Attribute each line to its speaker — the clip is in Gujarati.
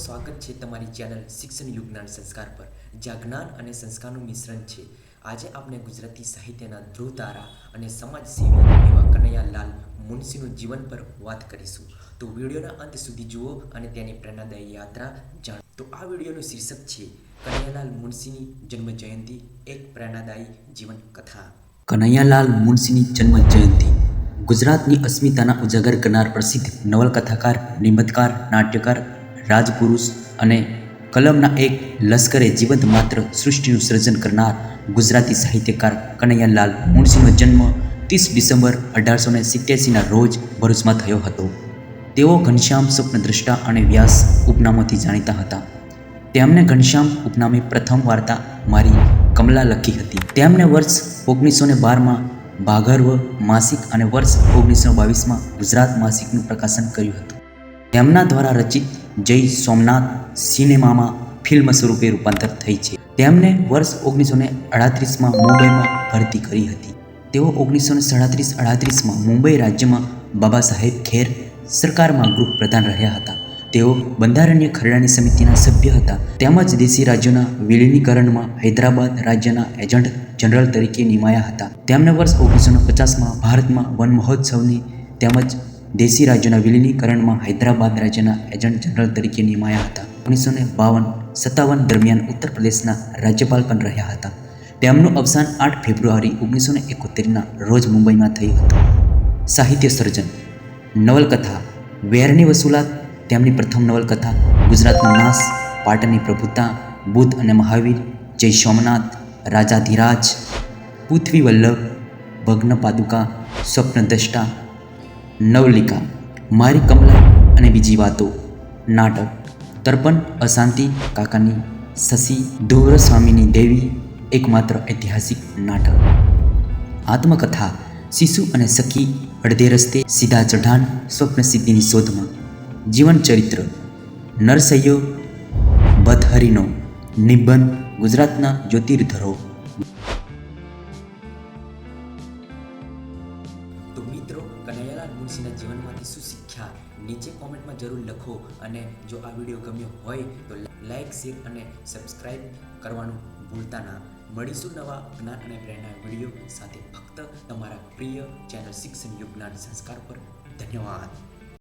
Speaker 1: સ્વાગત છે તમારી ચેનલ શિક્ષણ યુગ સંસ્કાર પર, જ્યાં જ્ઞાન અને સંસ્કારનું મિશ્રણ છે. આજે આપણે ગુજરાતી સાહિત્યના ધ્રુવ તારા અને સમાજસેવી એવા કનૈયાલાલ મુનશીનું જીવન પર વાત કરીશું. તો વિડીયોના અંત સુધી જુઓ અને તેની પ્રેરણાદાયી યાત્રા જાણો. તો આ વિડીયોનું શીર્ષક છે, કનૈયાલાલ મુનશીની જન્મ જયંતિ, એક પ્રેરણાદાયી જીવન કથા
Speaker 2: કનૈયાલાલ મુનશીની જન્મ જયંતિ, ગુજરાતની અસ્મિતાના ઉજાગર કરનાર પ્રસિદ્ધ નવલકથાકાર, નિબંધકાર, નાટ્યકાર રાજપુરુષ અને કલમના એક લશ્કરે જીવંત માત્ર સૃષ્ટિનું સર્જન કરનાર ગુજરાતી સાહિત્યકાર કનૈયાલાલ મુનશીનો જન્મ ત્રીસ ડિસેમ્બર અઢારસો ને સિત્યાસીના રોજ ભરૂચમાં થયો હતો. તેઓ ઘનશ્યામ સ્વપ્નદ્રષ્ટા અને વ્યાસ ઉપનામોથી જાણીતા હતા. તેમને ઘનશ્યામ ઉપનામે પ્રથમ વાર્તા મારી કમલા લખી હતી. તેમણે વર્ષ ઓગણીસો ને બારમાં ભાગર્વ માસિક અને વર્ષ ઓગણીસો બાવીસમાં ગુજરાત માસિકનું પ્રકાશન કર્યું હતું. તેમના દ્વારા રચિત જય સોમનાથ સિનેમામાં ફિલ્મ સ્વરૂપે રૂપાંતર થઈ છે. તેમને વર્ષ ઓગણીસો ને અડત્રીસમાં મુંબઈમાં ભરતી કરી હતી. તેઓ ઓગણીસો ને સાડત્રીસ, અડત્રીસમાં મુંબઈ રાજ્યમાં બાબા સાહેબ ખેર સરકારમાં ગૃહ પ્રધાન રહ્યા હતા. તેઓ બંધારણીય ખરડાની સમિતિના સભ્ય હતા. તેમજ દેશી રાજ્યોના વિલીનીકરણમાં હૈદરાબાદ રાજ્યના એજન્ટ જનરલ તરીકે નિમાયા હતા. તેમને વર્ષ ઓગણીસો પચાસમાં ભારતમાં વન મહોત્સવની તેમજ દેશી રાજ્યોના વિલીનીકરણમાં હૈદરાબાદ રાજ્યના એજન્ટ જનરલ તરીકે નિમાયા હતા. ઓગણીસો ને બાવન સત્તાવન દરમિયાન ઉત્તર પ્રદેશના રાજ્યપાલ પણ રહ્યા હતા. તેમનું અવસાન આઠ ફેબ્રુઆરી ઓગણીસો ને એકોતેરના રોજ મુંબઈમાં થયું હતું. સાહિત્ય સર્જન, નવલકથા, વેરની વસૂલાત, તેમની પ્રથમ નવલકથા, ગુજરાતનો નાશ પાટણની પ્રભુતા, બુદ્ધ અને મહાવીર, જય સોમનાથ રાજાધિરાજ પૃથ્વી વલ્લભ, ભગ્ન પાદુકા સ્વપ્નદ્રષ્ટા નવલિકા, મારી કમલા અને બીજી વાતો. નાટક, તર્પણ, અશાંતિ, કાકાની શશી ધુવ્ર સ્વામીની દેવી, એકમાત્ર ઐતિહાસિક નાટક. આત્મકથા, શિશુ અને સખી, અડધે રસ્તે સીધા ચઢાણ, સ્વપ્ન સિદ્ધિની શોધમાં. જીવન ચરિત્ર, નરસૈયો ભતહરીનો નિબંધ, ગુજરાતના જ્યોતિર્ધરો.
Speaker 1: તો મિત્રો, કનૈયાલાલ મુનશીના જીવનમાંથી શું શીખ્યા? નીચે કોમેન્ટમાં જરૂર લખો અને જો આ વીડિયો ગમ્યો હોય તો લાઈક, શેર અને સબસ્ક્રાઈબ કરવાનું ભૂલતા ના. મળીશું નવા જ્ઞાન અને પ્રેરણા વીડિયો સાથે ફક્ત તમારા પ્રિય ચેનલ શિક્ષણ યુગ જ્ઞાન સંસ્કાર પર ધન્યવાદ.